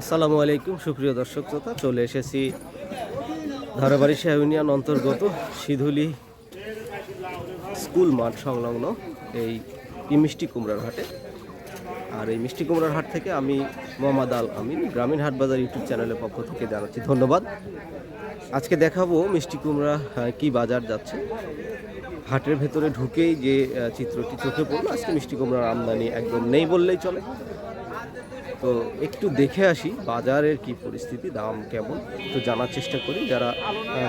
আসসালামু আলাইকুম, সুপ্রিয় দর্শক শ্রোতা। চলে এসেছি ধারাবাড়ি শাহ ইউনিয়ন অন্তর্গত সিধুলি স্কুল মাঠ সংলগ্ন এই মিষ্টি কুমড়ার হাটে। আর এই মিষ্টি কুমড়ার হাট থেকে আমি মোহাম্মদ আল আমিন, গ্রামীণ হাট বাজার ইউটিউব চ্যানেলের পক্ষ থেকে জানাচ্ছি ধন্যবাদ। আজকে দেখাবো মিষ্টি কুমড়া কি বাজার যাচ্ছে। হাটের ভেতরে ঢুকেই যে চিত্রটি চোখে পড়ল, আজকে মিষ্টি কুমড়ার আমদানি একদম নেই বললেই চলে। তো একটু দেখে আসি বাজারের কি পরিস্থিতি দাম কেমন? একটু জানার চেষ্টা করি। যারা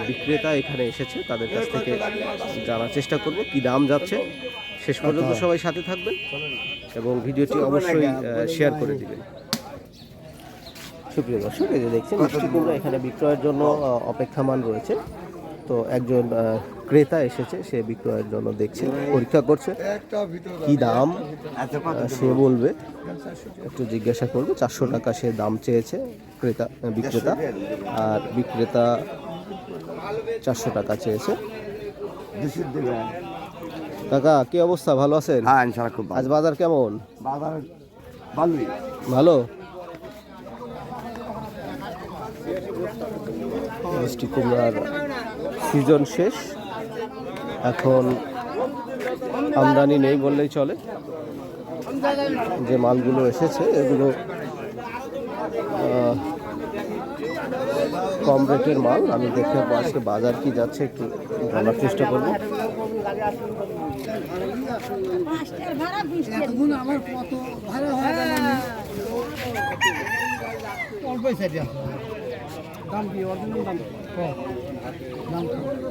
বিক্রেতা এখানে এসেছে তাদের কাছ থেকে জানার চেষ্টা করব কি দাম যাচ্ছে। শেষ পর্যন্ত সবাই সাথে থাকবেন এবং ভিডিওটি অবশ্যই শেয়ার করে দিবেন। সুপ্রিয় দর্শক এই যে দেখছেন মিষ্টি কুমড়া এখানে বিক্রয়ের জন্য অপেক্ষামান রয়েছে। তো একজন ক্রেতা এসেছে সে বিক্রয়ের জন্য দেখছে পরীক্ষা করছে। কি দাম? সে বলবে একটু জিজ্ঞাসা করবে চারশো টাকা সে দাম চেয়েছে ক্রেতা বিক্রেতা। আর বিক্রেতা চারশো টাকা চেয়েছে। কাকা কি অবস্থা? ভালো আছেন? হ্যাঁ খুব আজ বাজার কেমন? বাজার ভালোই। ভালো? মিষ্টি কুমড়ার সিজন শেষ। এখন আমদানি নেই বললেই চলে। যে মালগুলো এসেছে, এগুলো কম রেটের মাল। আমি দেখে আজকে বাজার কি যাচ্ছে একটু জানার চেষ্টা করব। দাম দাম?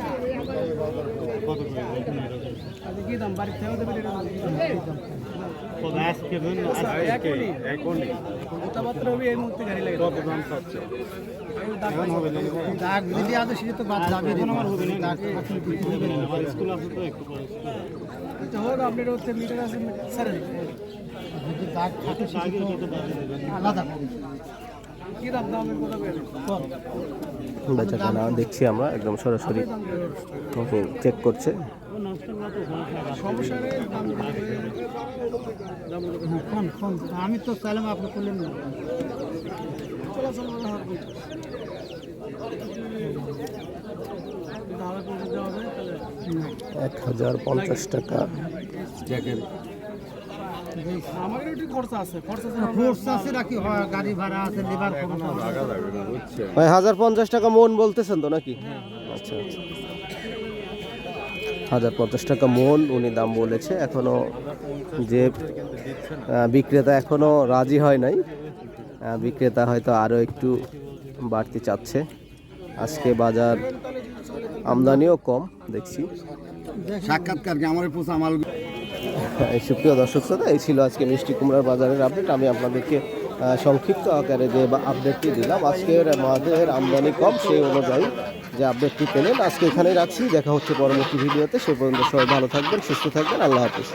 কি দাম বাড়ি থেকে দেবে কথাবার্তা হবে এই মুহূর্তে গাড়ি লাগে কত দাম চাচ্ছে দাগ যদি আছে সেটা তো বাদ যাবে স্কুল আছে তো একটু হোক আপনার হচ্ছে মিটার আছে আলাদা। দাম দামের কথা বলেন কত বেচাটা না দেখছি আমরা একদম সরাসরি। চেক করছে। ফোন আমি তো চাইলাম আপনি করলেন না। এক হাজার পঞ্চাশ টাকা। একটু খরচা আছে খরচা খরচা আছে নাকি গাড়ি ভাড়া আছে লেবার ভাই, হাজার পঞ্চাশ টাকা মন বলতেছেন তো নাকি? আচ্ছা আচ্ছা। হাজার পঞ্চাশ টাকা মন উনি দাম বলেছে, এখনও যে বিক্রেতা এখনও রাজি হয় নাই বিক্রেতা হয়তো আরও একটু বাড়তি চাচ্ছে। আজকে বাজার আমদানিও কম, দেখছি। সাক্ষাৎকার আমার পোষা মাল সুপ্রিয় দর্শক শ্রোতা, এই ছিল আজকে মিষ্টি কুমড়ার বাজারের আপডেট আমি আপনাদেরকে সংক্ষিপ্ত আকারে যে আপডেটটি দিলাম, আজকের মাদের আমদানি কম সেই অনুযায়ী যে আপডেটটি পেলেন, আজকে এখানেই রাখছি। দেখা হচ্ছে পরবর্তী ভিডিওতে। সে পর্যন্ত সবাই ভালো থাকবেন, সুস্থ থাকবেন। আল্লাহ হাফিজ।